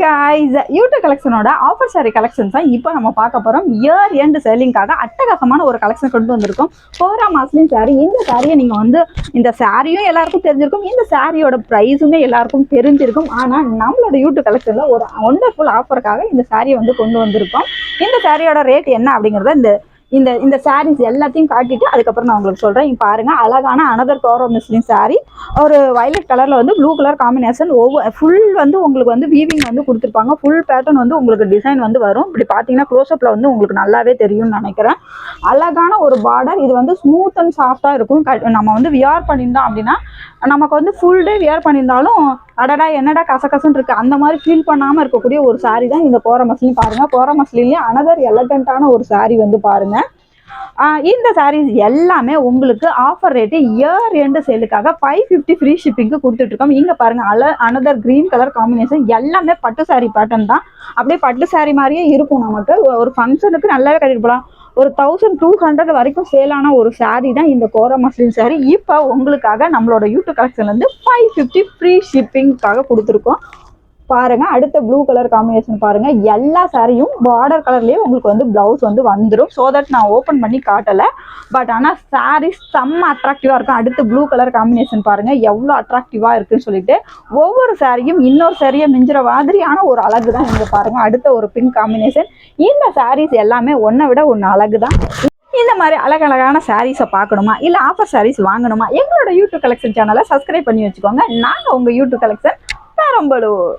Guys YouTube கலெக்ஷனோட offer sari collections தான் இப்போ நம்ம பார்க்க போகிறோம் இயர் எண்ட் செல்லிங்காக அட்டகாசமான ஒரு கலெக்ஷன் கொண்டு வந்திருக்கோம். போரா மாஸ்லின் சாரி இந்த சாரியை நீங்கள் வந்து இந்த சாரியும் எல்லாருக்கும் தெரிஞ்சிருக்கும். இந்த சாரியோட ப்ரைஸுமே எல்லாருக்கும் தெரிஞ்சிருக்கும். ஆனால் நம்மளோட யூடியூப் கலெக்ஷனில் ஒரு ஒண்டர்ஃபுல் ஆஃபருக்காக இந்த சாரியை வந்து கொண்டு வந்திருக்கோம். இந்த சாரியோட ரேட் என்ன அப்படிங்கிறத இந்த இந்த இந்த சாரீஸ் எல்லாத்தையும் காட்டிட்டு அதுக்கப்புறம் நான் உங்களுக்கு சொல்கிறேன் இங்க பாருங்க அழகான அனதர் கோரோ மிஸ்லின் saree. ஒரு வயலட் கலரில் வந்து ப்ளூ கலர் காம்பினேஷன் ஒவ்வொரு ஃபுல் வந்து உங்களுக்கு வந்து வீவிங் வந்து கொடுத்துருப்பாங்க. ஃபுல் பேட்டர்ன் வந்து உங்களுக்கு டிசைன் வந்து வரும். இப்படி பார்த்தீங்கன்னா க்ளோஸ்அப்பில் வந்து உங்களுக்கு நல்லாவே தெரியும்னு நினைக்கிறேன். அழகான ஒரு பார்டர் இது வந்து ஸ்மூத் அண்ட் சாஃப்டாக இருக்கும். நம்ம வந்து வியர் பண்ணியிருந்தோம் அப்படின்னா நமக்கு வந்து ஃபுல் டே வியர் பண்ணியிருந்தாலும் அடடா என்னடா கசகசன்னு இருக்கு. அந்த மாதிரி ஃபீல் பண்ணாமல் இருக்கக்கூடிய ஒரு சாரீ தான் இந்த கோர மஸ்லின் பாருங்க. கோர மஸ்லின்லேயே அனதர் எலகண்டான ஒரு saree வந்து பாருங்க. இந்த சாரீஸ் எல்லாமே உங்களுக்கு ஆஃபர் ரேட்டு இயர் எண்டு சேலுக்காக ஃபைவ் ஃபிஃப்டி ஃப்ரீ ஷிப்பிங்க்கு கொடுத்துட்ருக்கோம் இங்கே பாருங்க அல அனதர் க்ரீன் கலர் காம்பினேஷன் எல்லாமே பட்டு சாரீ பேட்டர்ன் தான். அப்படியே பட்டு சாரீ மாதிரியே இருக்கும் நமக்கு. ஒரு ஃபங்க்ஷனுக்கு நல்லாவே கட்டிட்டு போகலாம். ஒரு தௌசண்ட் டூ ஹண்ட்ரட் வரைக்கும் சேலான ஒரு saree தான் இந்த கோரா மஸ்லின் saree. இப்போ உங்களுக்காக நம்மளோட யூடியூப் கலெக்ஷன்லேருந்து ஃபைவ் ஃபிஃப்டி ஃப்ரீ ஷிப்பிங்க்காக கொடுத்துருக்கோம். பாருங்க அடுத்த ப்ளூ கலர் காம்பினேஷன் பாருங்க. எல்லா சாரியும் பார்டர் கலர்லயே உங்களுக்கு வந்து பிளவுஸ் வந்து வந்துடும் ஸோ தட் நான் ஓப்பன் பண்ணி காட்டல. பட் ஆனால் சாரி செம்ம அட்ராக்டிவா இருக்கும். அடுத்து ப்ளூ கலர் காம்பினேஷன் பாருங்க. எவ்வளோ அட்ராக்டிவா இருக்குன்னு சொல்லிட்டு ஒவ்வொரு சாரியும் இன்னொரு சாரியை மிஞ்சுற மாதிரியான ஒரு அழகு தான் இங்கே பாருங்க. அடுத்த ஒரு பிங்க் காம்பினேஷன் இந்த சாரீஸ் எல்லாமே ஒன்றை விட ஒன்று அழகு தான் இந்த மாதிரி அழகழகான சாரீஸை பார்க்கணுமா? இல்லை ஆஃபர் சாரீஸ் வாங்கணுமா? எங்களோட யூடியூப் கலெக்ஷன் சேனலை சப்ஸ்கிரைப் பண்ணி வச்சுக்கோங்க. நாங்கள் உங்கள் யூடியூப் கலெக்ஷன் பெரம்பலூர்